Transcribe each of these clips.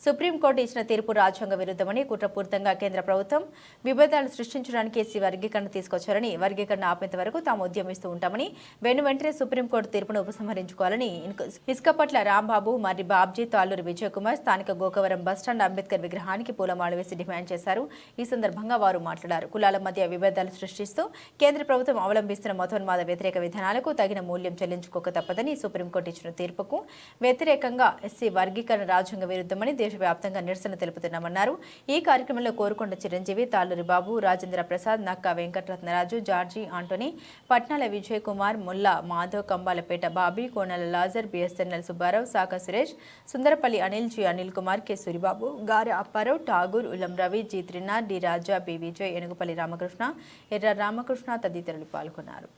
Supreme court ఇచ్చిన తీర్పు రాజ్యాంగ విరుద్ధమని కుట్రపూరితంగా కేంద్ర ప్రభుత్వం విభేదాలు సృష్టించడానికి ఎస్సీ వర్గీకరణ తీసుకొచ్చారని వర్గీకరణ ఆపేంత వరకు తాము ఉద్యమిస్తూ ఉంటామని వెను వెంటనే సుప్రీంకోర్టు తీర్పును ఉపసంహరించుకోవాలని ఇసుకపట్ల రాంబాబు మరి బాబ్జీ తాళ్ళూరి విజయ్ కుమార్ స్థానిక గోకవరం బస్టాండ్ అంబేద్కర్ విగ్రహానికి పూలమాల వేసి డిమాండ్ చేశారు. ఈ సందర్భంగా వారు మాట్లాడారు. కులాల మధ్య విభేదాలు సృష్టిస్తూ కేంద్ర ప్రభుత్వం అవలంబిస్తున్న మతోన్మాద వ్యతిరేక విధానాలకు తగిన మూల్యం చెల్లించుకోక తప్పదని సుప్రీంకోర్టు ఇచ్చిన తీర్పుకు వ్యతిరేకంగా ఎస్సీ వర్గీకరణ రాజ్యాంగ విరుద్ధమని దేశవ్యాప్తంగా నిరసన తెలుపుతున్నామన్నారు. ఈ కార్యక్రమంలో Korukonda Chiranjeevi Talluri Babu Rajendra Prasad Nakka Venkataratnaraju George Antony Patnala Vijay Kumar Mulla Madhav Kambalapeta Bobby Konala Lazar BSNL Subbarao Saka Suresh Sundarapalli Anil G Anil Kumar K Suribabu గారి Apparao Thakur Ulam Ravi G Trinath D Raja B Vijay Enugupalli Ramakrishna Erra Ramakrishna తదితరులు పాల్గొన్నారు.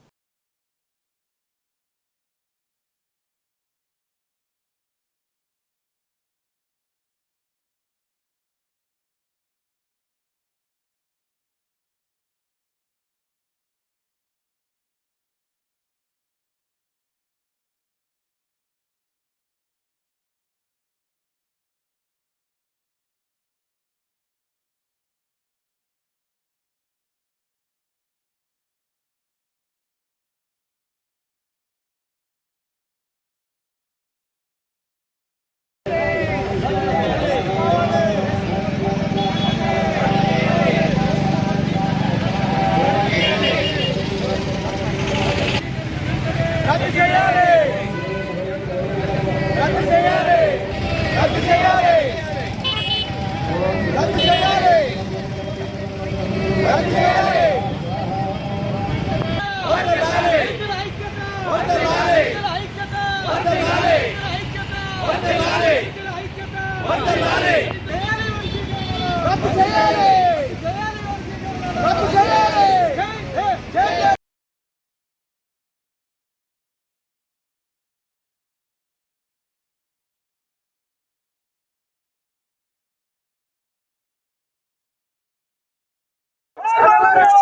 Colorado!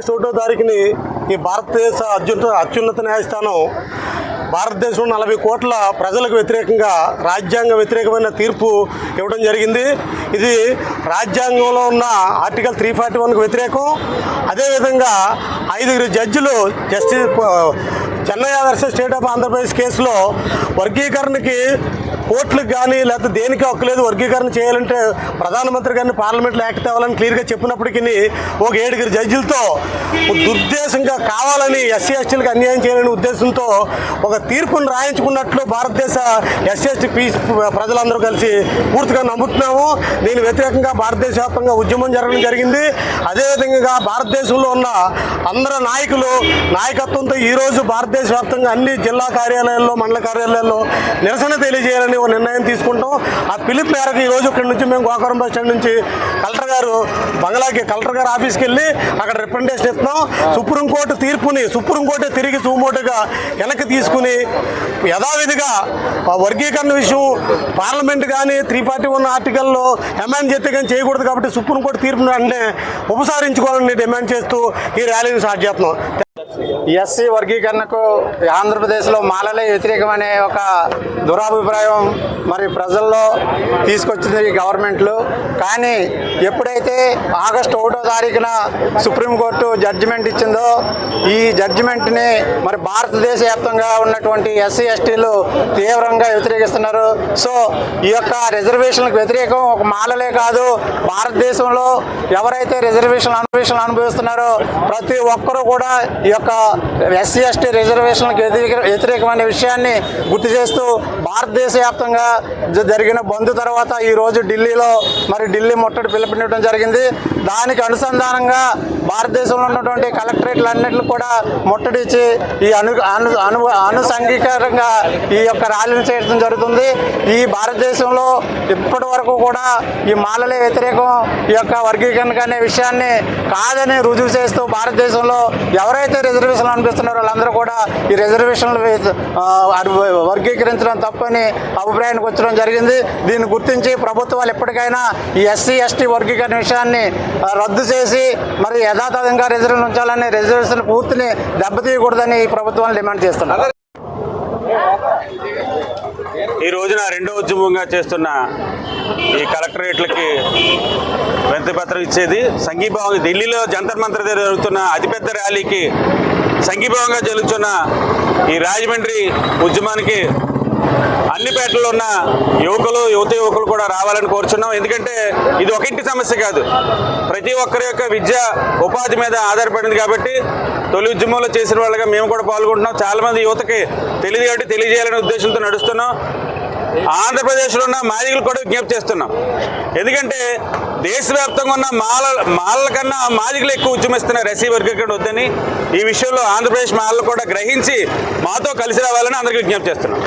August ఒకటో తారీఖుని ఈ భారతదేశ అత్యున్నత అత్యున్నత న్యాయస్థానం భారతదేశంలో నలభై కోట్ల ప్రజలకు వ్యతిరేకంగా రాజ్యాంగ వ్యతిరేకమైన తీర్పు ఇవ్వడం జరిగింది. ఇది రాజ్యాంగంలో ఉన్న ఆర్టికల్ త్రీ ఫార్టీ వన్కు వ్యతిరేకం. అదేవిధంగా ఐదుగురు జడ్జిలు justice Chennai versus state of Andhra Pradesh కేసులో వర్గీకరణకి కోర్టులకు కానీ లేకపోతే దేనికి హక్కు వర్గీకరణ చేయాలంటే ప్రధానమంత్రి గారిని పార్లమెంట్లో యాక్ట్ అవ్వాలని క్లియర్గా చెప్పినప్పటికీ ఒక ఏడుగురు జడ్జిలతో దుర్దేశంగా కావాలని ఎస్సీ ఎస్టీలకు అన్యాయం చేయాలనే ఉద్దేశంతో ఒక తీర్పును రాయించుకున్నట్లు భారతదేశ ఎస్సీ ఎస్టీ ప్రజలందరూ కలిసి పూర్తిగా నమ్ముతున్నాము. దీని వ్యతిరేకంగా భారతదేశ వ్యాప్తంగా ఉద్యమం జరగడం జరిగింది. అదేవిధంగా భారతదేశంలో ఉన్న అందరు నాయకులు నాయకత్వంతో ఈరోజు భారతదేశ వ్యాప్తంగా అన్ని జిల్లా కార్యాలయాల్లో మండల కార్యాలయాల్లో నిరసన తెలియజేయాలని ఒక నిర్ణయం తీసుకుంటాం. ఆ పిలుపు మేరకు ఈరోజు ఇక్కడ నుంచి మేము గోకారం బస్ స్టాండ్ నుంచి కలెక్టర్ గారు బంగ్లాకి కలెక్టర్ గారు ఆఫీస్కి వెళ్ళి అక్కడ రిప్రజెంటేషన్ ఇస్తున్నాం. సుప్రీంకోర్టు తీర్పుని సుప్రీంకోర్టు తిరిగి సుమోటుగా వెనక్కి తీసుకుని యథావిధిగా ఆ వర్గీకరణ విషయం పార్లమెంట్ కానీ త్రీ పార్టీ ఉన్న ఆర్టికల్లో అమెండ్ చేస్తే కానీ చేయకూడదు కాబట్టి సుప్రీంకోర్టు తీర్పును అంటే ఉపసంహరించుకోవాలని డిమాండ్ చేస్తూ ఈ ర్యాలీని స్టార్ట్ చేస్తున్నాం. ఎస్సీ వర్గీకరణకు ఆంధ్రప్రదేశ్లో మాలలే వ్యతిరేకం అనే ఒక దురాభిప్రాయం మరి ప్రజల్లో తీసుకొచ్చింది ఈ గవర్నమెంట్లు. కానీ ఎప్పుడైతే ఆగస్టు ఒకటో తారీఖున సుప్రీంకోర్టు జడ్జిమెంట్ ఇచ్చిందో ఈ జడ్జిమెంట్ని మరి భారతదేశ వ్యాప్తంగా ఉన్నటువంటి ఎస్సీ ఎస్టీలు తీవ్రంగా వ్యతిరేకిస్తున్నారు. సో ఈ యొక్క రిజర్వేషన్లకు వ్యతిరేకం ఒక మాలలే కాదు భారతదేశంలో ఎవరైతే రిజర్వేషన్లు ఆపరేషన్లు అనుభవిస్తున్నారో. ప్రతి ఒక్కరూ కూడా ఈ యొక్క ఎస్సీ ఎస్టీ రిజర్వేషన్లకు వ్యతిరేక వ్యతిరేకమైన విషయాన్ని గుర్తు చేస్తూ భారతదేశ వ్యాప్తంగా జ- జరిగిన బంద్ తర్వాత ఈరోజు ఢిల్లీలో మరి ఢిల్లీ ముట్టడి పిలుపునివ్వడం జరిగింది. దానికి అనుసంధానంగా భారతదేశంలో ఉన్నటువంటి కలెక్టరేట్లు అన్నింటిని కూడా ముట్టడిచ్చి ఈ అను అను అను అనుసంఘీకరంగా ఈ యొక్క ర్యాలీని చేయడం జరుగుతుంది. ఈ భారతదేశంలో ఇప్పటి వరకు కూడా ఈ మాలలే వ్యతిరేకం ఈ యొక్క వర్గీకరణ అనే విషయాన్ని కాదని రుజువు చేస్తూ భారతదేశంలో ఎవరైతే రిజర్వేషన్లు అనిపిస్తున్నారో వాళ్ళందరూ కూడా ఈ రిజర్వేషన్లు వర్గీకరించడం తప్పని అభిప్రాయానికి వచ్చడం జరిగింది. దీన్ని గుర్తించి ప్రభుత్వాలు ఎప్పటికైనా ఈ ఎస్సీ ఎస్టీ వర్గీకరణ విషయాన్ని రద్దు చేసి మరి యథాతథంగా రిజర్వేషన్ ఉంచాలని రిజర్వేషన్ పూర్తిని దెబ్బతీయకూడదని ఈ ప్రభుత్వాన్ని డిమాండ్ చేస్తున్నారు ఈ రోజున రెండో ఉద్యమంగా చేస్తున్న ఈ కలెక్టరేట్లకి వినతిపత్రం ఇచ్చేది సంఘీభావం. ఢిల్లీలో జంతర్ మంతర్ దగ్గర జరుగుతున్న అతిపెద్ద ర్యాలీకి సంఘీభావంగా జరుగుతున్న ఈ రాజమండ్రి ఉద్యమానికి అన్ని పేటల్లో ఉన్న యువకులు యువత యువకులు కూడా రావాలని కోరుచున్నాం. ఎందుకంటే ఇది ఒక ఇంటి సమస్య కాదు. ప్రతి ఒక్కరి యొక్క విద్య ఉపాధి మీద ఆధారపడింది కాబట్టి తొలి ఉద్యమంలో చేసిన వాళ్ళగా మేము కూడా పాల్గొంటున్నాం. చాలామంది యువతకి తెలియదు కాబట్టి తెలియజేయాలనే ఉద్దేశంతో నడుస్తున్నాం. ఆంధ్రప్రదేశ్లో ఉన్న మాదిగలు కూడా విజ్ఞప్తి చేస్తున్నాం. ఎందుకంటే దేశవ్యాప్తంగా ఉన్న మాల మాలల కన్నా మాదిగలు ఎక్కువ ఉద్యమిస్తున్నారు ఎస్సీ వర్గీకరణ వద్దని ఈ విషయంలో ఆంధ్రప్రదేశ్ మాలలు కూడా గ్రహించి మాతో కలిసి రావాలని అందరికీ విజ్ఞప్తి చేస్తున్నాం.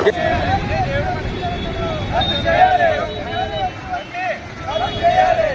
చేయాలి.